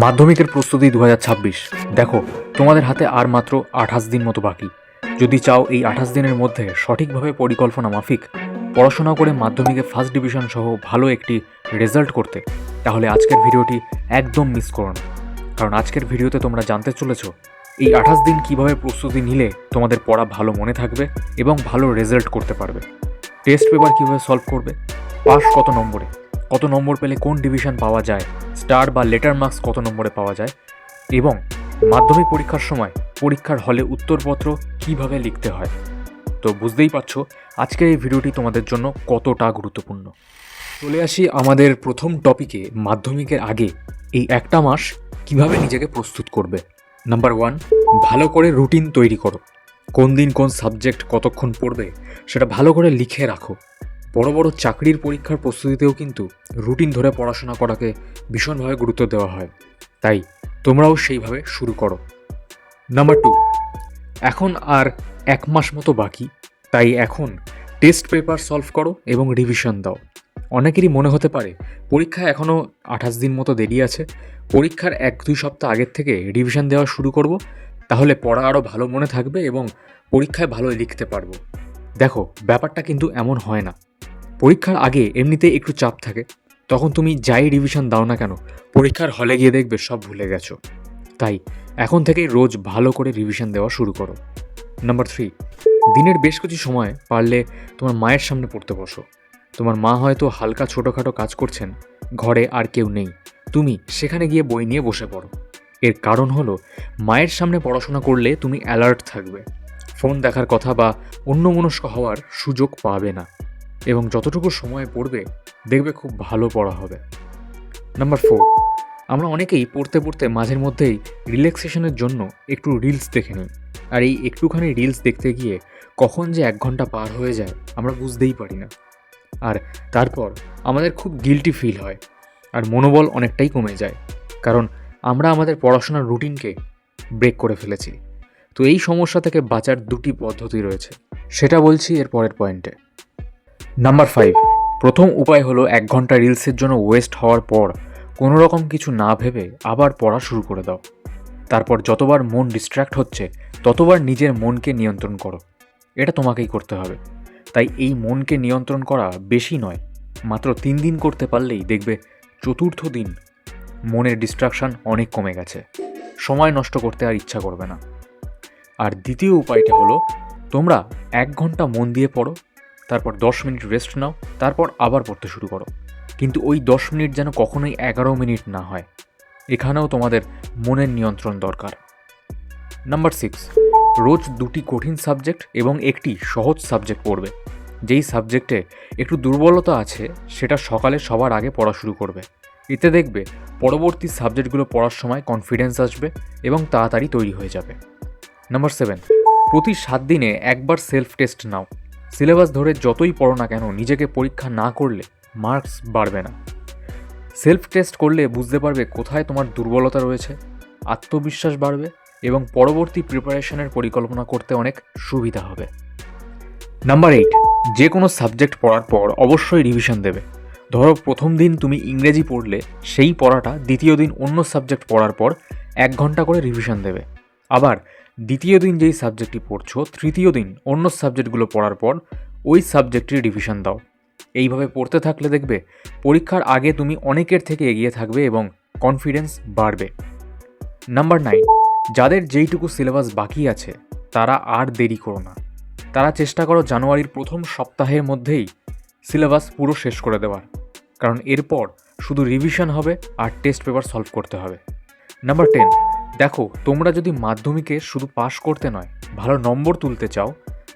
মাধ্যমিকের প্রস্তুতি দু হাজার ছাব্বিশ। দেখো, তোমাদের হাতে আর মাত্র আঠাশ দিন মতো বাকি। যদি চাও এই আঠাশ দিনের মধ্যে সঠিকভাবে পরিকল্পনা মাফিক, পড়াশোনা করে মাধ্যমিকে ফার্স্ট ডিভিশন সহ ভালো একটি রেজাল্ট করতে, তাহলে আজকের ভিডিওটি একদম মিস করো না। কারণ আজকের ভিডিওতে তোমরা জানতে চলেছো, এই আঠাশ দিন কীভাবে প্রস্তুতি নিলে তোমাদের পড়া ভালো মনে থাকবে এবং ভালো রেজাল্ট করতে পারবে। টেস্ট পেপার কীভাবে সলভ করবে, পাস কত নম্বরে কত নম্বর পেলে কোন ডিভিশন পাওয়া যায় স্টার বা লেটার মার্কস কত নম্বরে পাওয়া যায় এবং মাধ্যমিক পরীক্ষার সময় পরীক্ষার হলে উত্তরপত্র কীভাবে লিখতে হয়। তো বুঝতেই পারছ, আজকের এই ভিডিওটি তোমাদের জন্য কতটা গুরুত্বপূর্ণ। চলে আসি আমাদের প্রথম টপিকে মাধ্যমিকের আগে এই একটা মাস কীভাবে নিজেকে প্রস্তুত করবে। নাম্বার ওয়ান ভালো করে রুটিন তৈরি করো। কোন দিন কোন সাবজেক্ট কতক্ষণ পড়বে, সেটা ভালো করে লিখে রাখো। বড় বড় চাকরির পরীক্ষার প্রস্তুতিতেও কিন্তু রুটিন ধরে পড়াশোনা করাকে ভীষণভাবে গুরুত্ব দেওয়া হয়। তাই তোমরাও সেইভাবে শুরু করো। নাম্বার টু এখন আর এক মাস মতো বাকি, তাই এখন টেস্ট পেপার সলভ করো এবং রিভিশন দাও। অনেকেরই মনে হতে পারে, পরীক্ষা এখনও আঠাশ দিন মতো দেরি আছে, পরীক্ষার এক দুই সপ্তাহ আগের থেকে রিভিশন দেওয়া শুরু করব, তাহলে পড়া আরও ভালো মনে থাকবে এবং পরীক্ষায় ভালো লিখতে পারব। দেখো, ব্যাপারটা কিন্তু এমন হয় না। পরীক্ষার আগে এমনিতেই একটু চাপ থাকে। তখন তুমি যাই রিভিশন দাও না কেন, পরীক্ষার হলে গিয়ে দেখবে সব ভুলে গেছো। তাই এখন থেকেই রোজ ভালো করে রিভিশন দেওয়া শুরু করো। নাম্বার থ্রি দিনের বেশ কিছু সময় পারলে তোমার মায়ের সামনে পড়তে বসো। তোমার মা হয়তো হালকা ছোটোখাটো কাজ করছেন, ঘরে আর কেউ নেই। তুমি সেখানে গিয়ে বই নিয়ে বসে পড়ো। এর কারণ হলো, মায়ের সামনে পড়াশোনা করলে তুমি অ্যালার্ট থাকবে। ফোন দেখার কথা বা অন্যমনস্ক হওয়ার সুযোগ পাবে না। এবং যতটুকু সময় পড়বে, দেখবে খুব ভালো পড়া হবে। নাম্বার ফোর আমরা অনেকেই পড়তে পড়তে মাঝের মধ্যেই রিল্যাক্সেশনের জন্য একটু রিলস দেখে নিই। আর এই একটুখানি রিলস দেখতে গিয়ে কখন যে এক ঘণ্টা পার হয়ে যায়, আমরা বুঝতেই পারি না। আর তারপর আমাদের খুব গিলটি ফিল হয়, আর মনোবল অনেকটাই কমে যায়, কারণ আমরা আমাদের পড়াশোনার রুটিনকে ব্রেক করে ফেলেছি। তো এই সমস্যা থেকে বাঁচার দুটি পদ্ধতি রয়েছে, সেটা বলছি এর পরের পয়েন্টে নাম্বার ফাইভ প্রথম উপায় হলো এক ঘণ্টা রিলসের জন্য ওয়েস্ট হওয়ার পর কোনো রকম কিছু না ভেবে আবার পড়া শুরু করে দাও। তারপর যতবার মন ডিস্ট্র্যাক্ট হচ্ছে, ততবার নিজের মনকে নিয়ন্ত্রণ করো। এটা তোমাকেই করতে হবে। তাই এই মনকে নিয়ন্ত্রণ করা বেশি নয়, মাত্র তিন দিন করতে পারলেই দেখবে চতুর্থ দিন মনের ডিস্ট্রাকশান অনেক কমে গেছে। সময় নষ্ট করতে আর ইচ্ছা করবে না। আর দ্বিতীয় উপায়টা হলো তোমরা এক ঘণ্টা মন দিয়ে পড়ো তারপর দশ মিনিট রেস্ট নাও, তারপর আবার পড়তে শুরু করো। কিন্তু ওই দশ মিনিট যেন কখনোই এগারো মিনিট না হয়। এখানেও তোমাদের মনের নিয়ন্ত্রণ দরকার। নাম্বার সিক্স রোজ দুটি কঠিন সাবজেক্ট এবং একটি সহজ সাবজেক্ট পড়বে। যেই সাবজেক্টে একটু দুর্বলতা আছে, সেটা সকালে সবার আগে পড়া শুরু করবে। এতে দেখবে পরবর্তী সাবজেক্টগুলো পড়ার সময় কনফিডেন্স আসবে এবং তাড়াতাড়ি তৈরি হয়ে যাবে। নাম্বার সেভেন প্রতি সাত দিনে একবার সেলফ টেস্ট নাও। সিলেবাস ধরে যতই পড়ো না কেন, নিজেকে পরীক্ষা না করলে মার্কস বাড়বে না। সেলফ টেস্ট করলে বুঝতে পারবে কোথায় তোমার দুর্বলতা রয়েছে, আত্মবিশ্বাস বাড়বে এবং পরবর্তী প্রিপারেশনের পরিকল্পনা করতে অনেক সুবিধা হবে। নাম্বার এইট, যে কোনো সাবজেক্ট পড়ার পর অবশ্যই রিভিশন দেবে। ধরো প্রথম দিন তুমি ইংরেজি পড়লে, সেই পড়াটা দ্বিতীয় দিন অন্য সাবজেক্ট পড়ার পর এক ঘণ্টা করে রিভিশন দেবে। আবার দ্বিতীয় দিন যেই সাবজেক্টটি পড়ছো, তৃতীয় দিন অন্য সাবজেক্টগুলো পড়ার পর ওই সাবজেক্টের রিভিশন দাও। এইভাবে পড়তে থাকলে দেখবে পরীক্ষার আগে তুমি অনেকের থেকে এগিয়ে থাকবে এবং কনফিডেন্স বাড়বে। নাম্বার নাইন যাদের যেইটুকু সিলেবাস বাকি আছে, তারা আর দেরি করো না। তারা চেষ্টা করো জানুয়ারির প্রথম সপ্তাহের মধ্যেই সিলেবাস পুরো শেষ করে দেওয়ার। কারণ এরপর শুধু রিভিশন হবে আর টেস্ট পেপার সলভ করতে হবে। নাম্বার টেন দেখো, তোমরা যদি মাধ্যমিকে শুধু পাশ করতে নয়, ভালো নম্বর তুলতে চাও,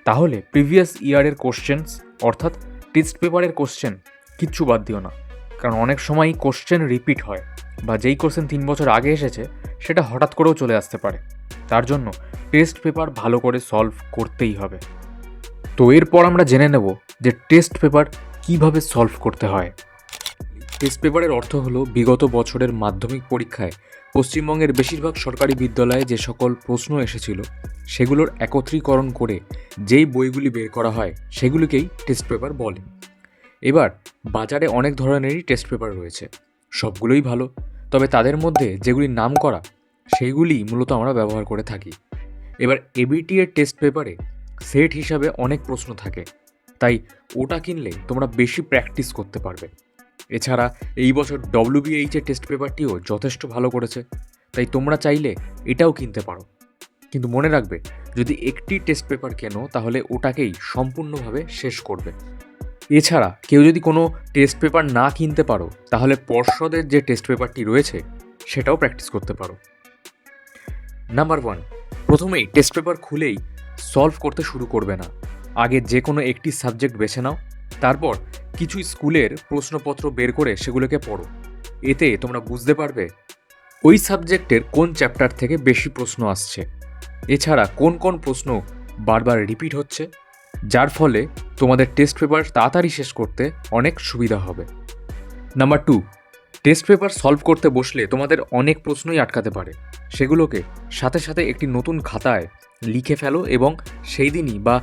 তাহলে প্রিভিয়াস ইয়ারের কোশ্চেন্স অর্থাৎ টেস্ট পেপারের কোশ্চেন কিচ্ছু বাদ দিও না। কারণ অনেক সময়ই কোশ্চেন রিপিট হয়, বা যেই কোশ্চেন তিন বছর আগে এসেছে, সেটা হঠাৎ করেও চলে আসতে পারে। তার জন্য টেস্ট পেপার ভালো করে সলভ করতেই হবে। তো এরপর আমরা জেনে নেব যে টেস্ট পেপার কীভাবে সলভ করতে হয়। টেস্ট পেপারের অর্থ হলো বিগত বছরের মাধ্যমিক পরীক্ষায় পশ্চিমবঙ্গের বেশিরভাগ সরকারি বিদ্যালয়ে যে সকল প্রশ্ন এসেছিল, সেগুলোর একত্রীকরণ করে যেই বইগুলি বের করা হয়, সেগুলিকেই টেস্ট পেপার বলে। এবার, বাজারে অনেক ধরনেরই টেস্ট পেপার রয়েছে। সবগুলোই ভালো, তবে তাদের মধ্যে যেগুলি নাম করা সেইগুলি মূলত আমরা ব্যবহার করে থাকি। এবার এবিটি এর টেস্ট পেপারে সেট হিসাবে অনেক প্রশ্ন থাকে। তাই ওটা কিনলে তোমরা বেশি প্র্যাকটিস করতে পারবে। এছাড়া এই বছর ডব্লিউবিএইচ এর টেস্ট পেপারটিও যথেষ্ট ভালো করেছে। তাই তোমরা চাইলে এটাও কিনতে পারো। কিন্তু মনে রাখবে, যদি একটি টেস্ট পেপার কেনো, তাহলে ওটাকেই সম্পূর্ণভাবে শেষ করবে। এছাড়া কেউ যদি কোনো টেস্ট পেপার না কিনতে পারো, তাহলে পর্ষদের যে টেস্ট পেপারটি রয়েছে, সেটাও প্র্যাকটিস করতে পারো। নাম্বার ওয়ান প্রথমেই টেস্ট পেপার খুলেই সলভ করতে শুরু করবে না। আগে যে কোনো একটি সাবজেক্ট বেছে নাও, তারপর কিছু স্কুলের প্রশ্নপত্র বের করে সেগুলোকে পড়ো। এতে তোমরা বুঝতে পারবে ওই সাবজেক্টের কোন চ্যাপ্টার থেকে বেশি প্রশ্ন আসছে। এছাড়া কোন কোন প্রশ্ন বারবার রিপিট হচ্ছে, যার ফলে তোমাদের টেস্ট পেপার তাড়াতাড়ি শেষ করতে অনেক সুবিধা হবে। Number two, test paper solve করতে বসলে তোমাদের অনেক প্রশ্নই আটকাতে পারে। সেগুলোকে সাথে সাথে একটি নতুন খাতায় লিখে ফেলো এবং সেই দিনই বা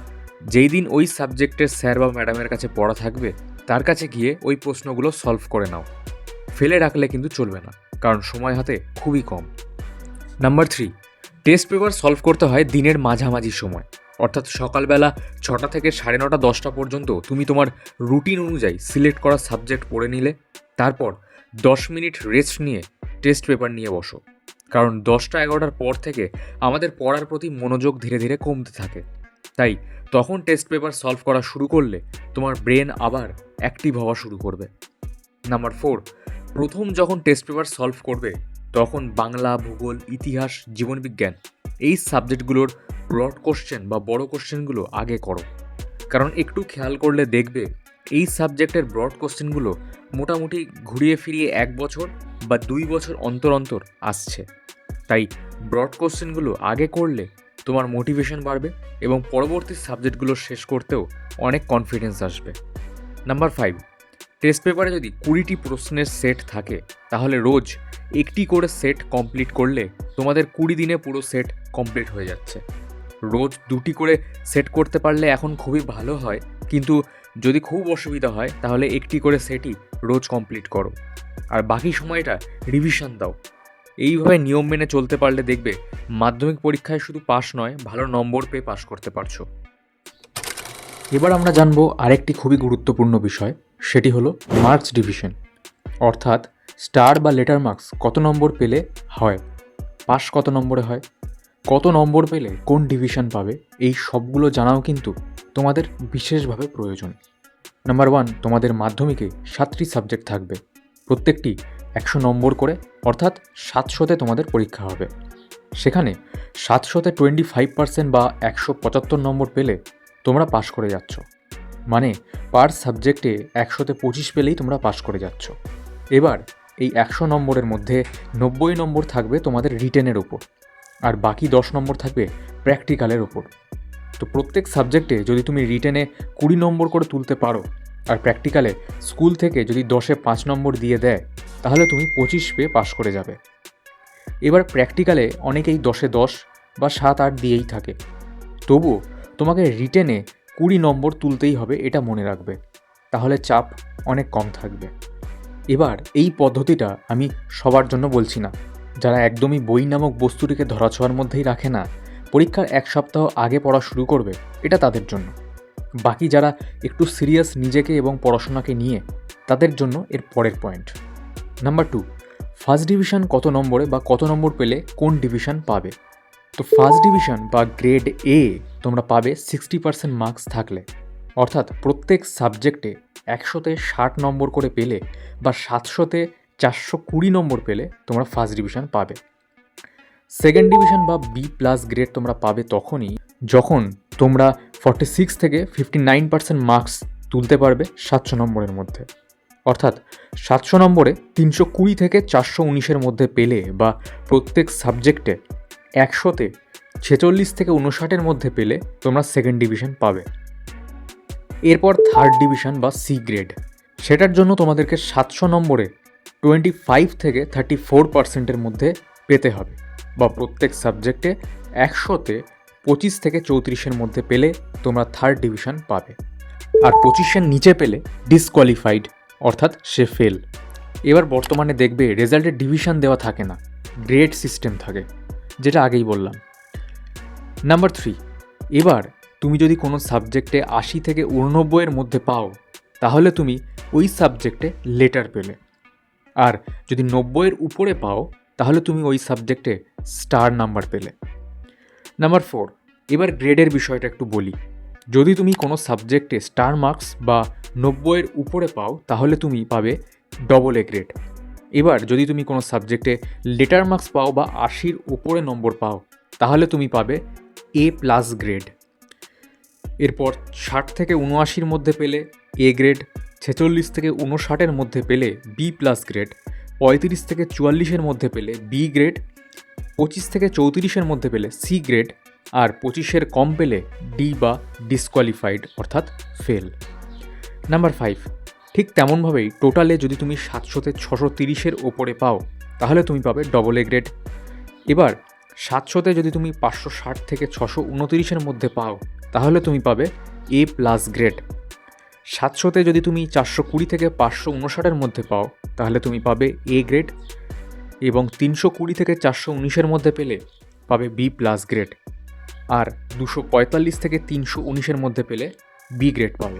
যেই দিন ওই সাবজেক্টের স্যার বা ম্যাডামের কাছে পড়া থাকবে তার কাছে গিয়ে ওই প্রশ্নগুলো সলভ করে নাও। ফেলে রাখলে কিন্তু চলবে না, কারণ সময় হাতে খুবই কম। Number three test paper solve করতে হয় দিনের মাঝামাঝি সময়। অর্থাৎ সকালবেলা ছটা থেকে সাড়ে নটা, দশটা পর্যন্ত তুমি তোমার রুটিন অনুযায়ী সিলেক্ট করা সাবজেক্ট পড়ে নিলে, তারপর দশ মিনিট রেস্ট নিয়ে টেস্ট পেপার নিয়ে বসো। কারণ দশটা, এগারোটার পর থেকে আমাদের পড়ার প্রতি মনোযোগ ধীরে ধীরে কমতে থাকে। তাই তখন টেস্ট পেপার সলভ করা শুরু করলে তোমার ব্রেন আবার অ্যাক্টিভ হওয়া শুরু করবে। নাম্বার ফোর প্রথম যখন টেস্ট পেপার সলভ করবে, তখন বাংলা, ভূগোল, ইতিহাস, জীবনবিজ্ঞান এই সাবজেক্টগুলোর ব্রড কোশ্চেন বা বড় কোশ্চেনগুলো আগে করো। কারণ একটু খেয়াল করলে দেখবে এই সাবজেক্টের ব্রড কোশ্চেনগুলো মোটামুটি ঘুরিয়ে ফিরিয়ে এক বছর বা দুই বছর অন্তর অন্তর আসছে। তাই ব্রড কোশ্চেনগুলো আগে করলে তোমার মোটিভেশন বাড়বে এবং পরবর্তী সাবজেক্টগুলো শেষ করতেও অনেক কনফিডেন্স আসবে। নাম্বার ফাইভ টেস্ট পেপারে যদি কুড়িটি প্রশ্নের সেট থাকে, তাহলে রোজ একটি করে সেট কমপ্লিট করলে তোমাদের কুড়ি দিনে পুরো সেট কমপ্লিট হয়ে যাচ্ছে। রোজ দুটি করে সেট করতে পারলে এখন খুবই ভালো হয়, কিন্তু যদি খুব অসুবিধা হয়, তাহলে একটি করে সেটই রোজ কমপ্লিট করো। আর বাকি সময়টা রিভিশন দাও। এইভাবে নিয়ম মেনে চলতে পারলে দেখবে মাধ্যমিক পরীক্ষায় শুধু পাস নয়, ভালো নম্বর পেয়ে পাস করতে পারছ। এবার আমরা জানব আরেকটি খুবই গুরুত্বপূর্ণ বিষয়, সেটি হলো মার্কস ডিভিশন অর্থাৎ স্টার বা লেটার মার্কস কত নম্বর পেলে হয় পাস কত নম্বরে হয়, কত নম্বর পেলে কোন ডিভিশন পাবে, এই সবগুলো জানাও কিন্তু তোমাদের বিশেষভাবে প্রয়োজন। নাম্বার ওয়ান তোমাদের মাধ্যমিকে সাতটি সাবজেক্ট থাকবে। প্রত্যেকটি একশো নম্বর করে, অর্থাৎ সাতশোতে তোমাদের পরীক্ষা হবে। সেখানে সাতশোতে টোয়েন্টি ফাইভ পার্সেন্ট বা একশো পঁচাত্তর নম্বর পেলে তোমরা পাশ করে যাচ্ছ। মানে পার সাবজেক্টে একশোতে পঁচিশ পেলেই তোমরা পাশ করে যাচ্ছ। এবার এই একশো নম্বরের মধ্যে নব্বই নম্বর থাকবে তোমাদের রিটেনের ওপর আর বাকি দশ নম্বর থাকবে প্র্যাকটিক্যালের ওপর তো প্রত্যেক সাবজেক্টে যদি তুমি রিটেনে কুড়ি নম্বর করে তুলতে পারো আর প্র্যাকটিক্যালে স্কুল থেকে যদি দশে পাঁচ নম্বর দিয়ে দেয়, তাহলে তুমি পঁচিশ পেয়ে পাশ করে যাবে। এবার প্র্যাকটিক্যালে অনেকেই দশে দশ বা সাত আট দিয়েই থাকে। তবুও তোমাকে রিটেনে কুড়ি নম্বর তুলতেই হবে, এটা মনে রাখবে। তাহলে চাপ অনেক কম থাকবে। এবার এই পদ্ধতিটা আমি সবার জন্য বলছি না। যারা একদমই বই নামক বস্তুটিকে ধরাছোঁয়ার মধ্যেই রাখে না, পরীক্ষার এক সপ্তাহ আগে পড়া শুরু করবে, এটা তাদের জন্য। বাকি যারা একটু সিরিয়াস নিজেকে এবং পড়াশোনাকে নিয়ে, তাদের জন্য এর পরের point. Number two, first division কত নম্বরে বা কত নম্বর পেলে কোন ডিভিশন পাবে? তো ফার্স্ট ডিভিশন বা গ্রেড এ তোমরা পাবে সিক্সটি পার্সেন্ট মার্কস থাকলে। অর্থাৎ প্রত্যেক সাবজেক্টে একশোতে ষাট নম্বর করে পেলে বা সাতশোতে চারশো কুড়ি নম্বর পেলে তোমরা ফার্স্ট ডিভিশন পাবে। সেকেন্ড ডিভিশন বা বি প্লাস গ্রেড তোমরা পাবে তখনই যখন তোমরা ফর্টি সিক্স থেকে ফিফটি নাইন পার্সেন্ট মার্কস তুলতে পারবে সাতশো নম্বরের মধ্যে। অর্থাৎ সাতশো নম্বরে তিনশো কুড়ি থেকে চারশো উনিশের মধ্যে পেলে বা প্রত্যেক সাবজেক্টে একশোতে ছেচল্লিশ থেকে উনষাটের মধ্যে পেলে তোমরা সেকেন্ড ডিভিশন পাবে। এরপর থার্ড ডিভিশন বা সি গ্রেড সেটার জন্য তোমাদেরকে সাতশো নম্বরে টোয়েন্টি ফাইভ থেকে থার্টি ফোর পার্সেন্টের মধ্যে পেতে হবে বা প্রত্যেক সাবজেক্টে একশোতে পঁচিশ থেকে চৌত্রিশের মধ্যে পেলে তোমরা থার্ড ডিভিশন পাবে। আর পঁচিশের নিচে পেলে ডিসকোয়ালিফাইড অর্থাৎ সে ফেল এবার বর্তমানে দেখবে রেজাল্টের ডিভিশন দেওয়া থাকে না গ্রেড সিস্টেম থাকে, যেটা আগেই বললাম। নাম্বার থ্রি এবার তুমি যদি কোনো সাবজেক্টে আশি থেকে উননব্বইয়ের মধ্যে পাও, তাহলে তুমি ওই সাবজেক্টে লেটার পেলে। আর যদি নব্বইয়ের উপরে পাও, তাহলে তুমি ওই সাবজেক্টে স্টার নাম্বার পেলে। নাম্বার ফোর এবার গ্রেডের বিষয়টা একটু বলি। যদি তুমি কোনো সাবজেক্টে স্টার মার্কস বা নব্বইয়ের উপরে পাও, তাহলে তুমি পাবে ডবল এ গ্রেড এবার যদি তুমি কোনো সাবজেক্টে লেটার মার্কস পাও বা আশির উপরে নম্বর পাও, তাহলে তুমি পাবে এ প্লাস গ্রেড এরপর ষাট থেকে উনআশির মধ্যে পেলে এ গ্রেড ছেচল্লিশ থেকে উনষাটের মধ্যে পেলে বি প্লাস গ্রেড পঁয়ত্রিশ থেকে চুয়াল্লিশের মধ্যে পেলে বি গ্রেড পঁচিশ থেকে চৌত্রিশের মধ্যে পেলে সি গ্রেড আর পঁচিশের কম পেলে ডি বা ডিসকোয়ালিফাইড অর্থাৎ ফেল নাম্বার ফাইভ ঠিক তেমনভাবেই টোটালে যদি তুমি সাতশোতে ছশো তিরিশের ওপরে পাও, তাহলে তুমি পাবে ডবল এ গ্রেড এবার, সাতশোতে যদি তুমি পাঁচশো ষাট থেকে ছশো উনতিরিশের মধ্যে পাও, তাহলে তুমি পাবে এ প্লাস গ্রেড সাতশোতে যদি তুমি চারশো কুড়ি থেকে পাঁচশো উনষাটের মধ্যে পাও, তাহলে তুমি পাবে এ গ্রেড এবং তিনশো কুড়ি থেকে চারশো উনিশের মধ্যে পেলে পাবে বি প্লাস গ্রেড। আর দুশো পঁয়তাল্লিশ থেকে তিনশো উনিশের মধ্যে পেলে বি গ্রেড পাবে।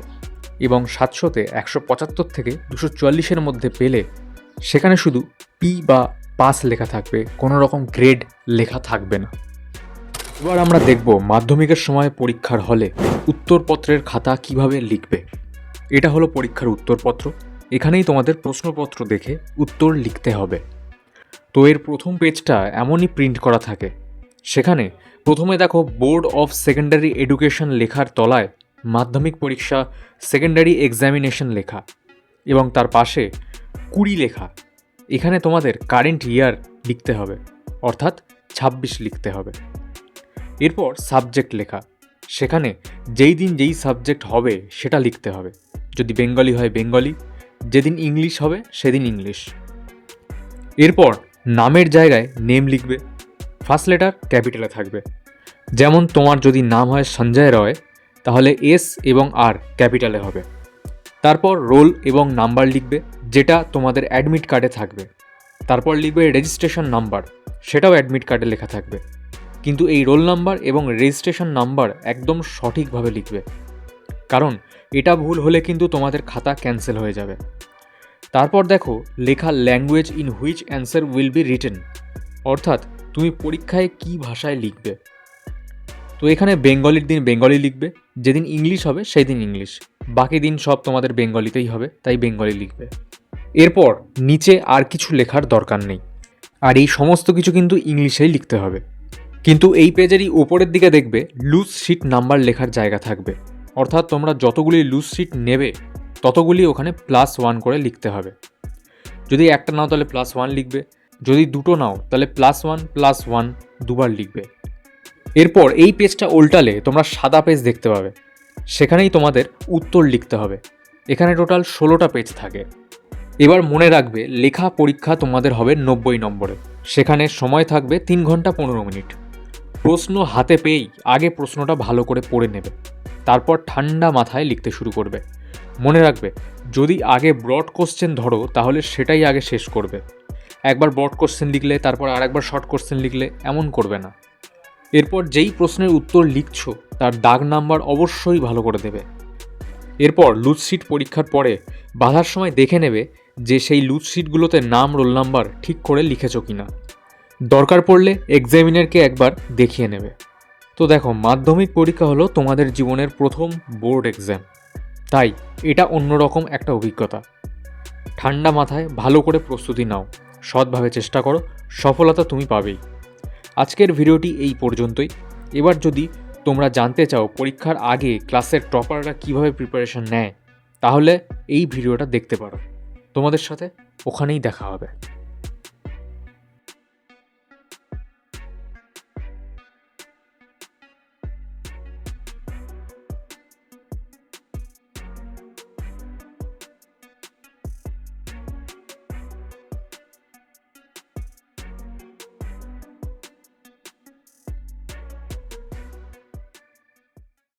এবং সাতশোতে একশো পঁচাত্তর থেকে দুশো চুয়াল্লিশের মধ্যে পেলে সেখানে শুধু পি বা পাস লেখা থাকবে, কোনো রকম গ্রেড লেখা থাকবে না। এবার আমরা দেখব মাধ্যমিকের সময় পরীক্ষার হলে উত্তরপত্রের খাতা কীভাবে লিখবে। এটা হলো পরীক্ষার উত্তরপত্র। এখানেই তোমাদের প্রশ্নপত্র দেখে উত্তর লিখতে হবে। তো এর প্রথম পেজটা এমনই প্রিন্ট করা থাকে। সেখানে প্রথমে দেখো বোর্ড অফ সেকেন্ডারি এডুকেশন লেখার তলায় মাধ্যমিক পরীক্ষা সেকেন্ডারি এক্সামিনেশন লেখা এবং তার পাশে কুড়ি লেখা। এখানে তোমাদের কারেন্ট ইয়ার লিখতে হবে, অর্থাৎ ছাব্বিশ লিখতে হবে। এরপর সাবজেক্ট লেখা, সেখানে যেই দিন যেই সাবজেক্ট হবে সেটা লিখতে হবে। যদি বেঙ্গলি হয় বেঙ্গলি যেদিন ইংলিশ হবে সেদিন ইংলিশ এরপর নামের জায়গায় নেম লিখবে ফার্স্ট লেটার ক্যাপিটালে থাকবে। যেমন তোমার যদি নাম হয় সঞ্জয় রয়, তাহলে এস এবং আর ক্যাপিটালে হবে। তারপর রোল এবং নাম্বার লিখবে, যেটা তোমাদের অ্যাডমিট কার্ডে থাকবে। তারপর লিখবে রেজিস্ট্রেশন নাম্বার সেটাও অ্যাডমিট কার্ডে লেখা থাকবে। কিন্তু এই রোল নাম্বার এবং রেজিস্ট্রেশন নাম্বার একদম সঠিকভাবে লিখবে। কারণ এটা ভুল হলে কিন্তু তোমাদের খাতা ক্যান্সেল হয়ে যাবে। তারপর দেখো, লেখা language in which answer will be written অর্থাৎ, তুমি পরীক্ষায় কী ভাষায় লিখবে? তো এখানে বেঙ্গলির দিন বেঙ্গলি লিখবে, যেদিন ইংলিশ হবে সেই দিন ইংলিশ। বাকি দিন সব তোমাদের বেঙ্গলিতেই হবে, তাই বেঙ্গলি লিখবে। এরপর, নিচে আর কিছু লেখার দরকার নেই। আর এই সমস্ত কিছু কিন্তু ইংলিশেই লিখতে হবে। কিন্তু এই পেজেরই ওপরের দিকে দেখবে লুজ শিট নাম্বার লেখার জায়গা থাকবে। অর্থাৎ তোমরা যতগুলি লুজ শিট নেবে ততগুলি ওখানে প্লাস ওয়ান করে লিখতে হবে। যদি একটা নাও তাহলে প্লাস ওয়ান লিখবে, যদি দুটো নাও তাহলে প্লাস ওয়ান প্লাস ওয়ান দুবার লিখবে। এরপর এই পেজটা উল্টালে তোমরা সাদা পেজ দেখতে পাবে। সেখানেই তোমাদের উত্তর লিখতে হবে। এখানে টোটাল ষোলোটা পেজ থাকে। এবার মনে রাখবে, লেখা পরীক্ষা তোমাদের হবে নব্বই নম্বরে। সেখানে সময় থাকবে তিন ঘণ্টা পনেরো মিনিট। প্রশ্ন হাতে পেয়েই আগে প্রশ্নটা ভালো করে পড়ে নেবে। তারপর ঠান্ডা মাথায় লিখতে শুরু করবে। মনে রাখবে, যদি আগে ব্রড কোশ্চেন ধরো, তাহলে সেটাই আগে শেষ করবে। একবার ব্রড কোশ্চেন লিখলে, তারপর আরেকবার শর্ট কোশ্চেন লিখলে, এমন করবে না। এরপর যেই প্রশ্নের উত্তর লিখছো, তার দাগ নাম্বার অবশ্যই ভালো করে দেবে। এরপর লুজ শিট পরীক্ষার পরে বাধার সময় দেখে নেবে যে সেই লুজ শিটগুলোতে নাম রোল নাম্বার ঠিক করে লিখেছো কিনা। দরকার পড়লে এক্সামিনারকে একবার দেখিয়ে নেবে। তো দেখো, মাধ্যমিক পরীক্ষা হলো তোমাদের জীবনের প্রথম বোর্ড এক্সাম তাই এটা অন্যরকম একটা অভিজ্ঞতা। ঠান্ডা মাথায় ভালো করে প্রস্তুতি নাও। সৎভাবে চেষ্টা করো, সফলতা তুমি পাবেই। আজকের ভিডিওটি এই পর্যন্তই। এবার যদি তোমরা জানতে চাও পরীক্ষার আগে ক্লাসের টপাররা কীভাবে প্রিপারেশন নেয়, তাহলে এই ভিডিওটা দেখতে পারো। তোমাদের সাথে ওখানেই দেখা হবে।